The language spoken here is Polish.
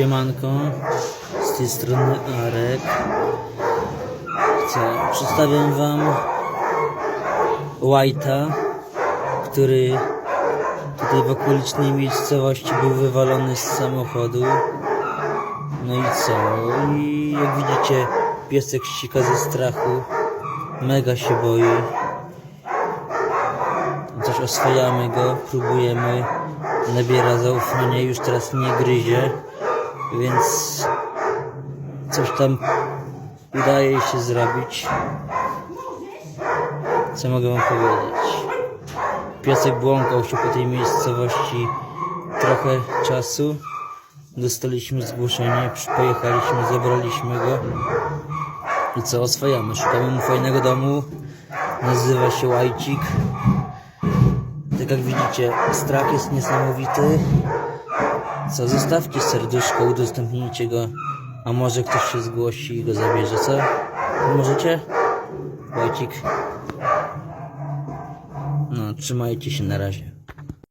Siemanko, z tej strony Arek. Co, przedstawiam wam White'a, który tutaj w okolicznej miejscowości był wywalony z samochodu. No i co? I jak widzicie, piesek ścika ze strachu, mega się boi. Coś oswajamy go, próbujemy, nabiera zaufania, już teraz nie gryzie, więc coś tam udaje się zrobić. Co mogę wam powiedzieć? Piesek błąkał się po tej miejscowości trochę czasu. Dostaliśmy zgłoszenie, pojechaliśmy, zabraliśmy go. I co, oswajamy, szukamy mu fajnego domu. Nazywa się Łajcik. Tak jak widzicie, strach jest niesamowity. Co, zostawcie serduszko, udostępnijcie go, a może ktoś się zgłosi i go zabierze, co? Możecie? Wojcik. No, trzymajcie się na razie.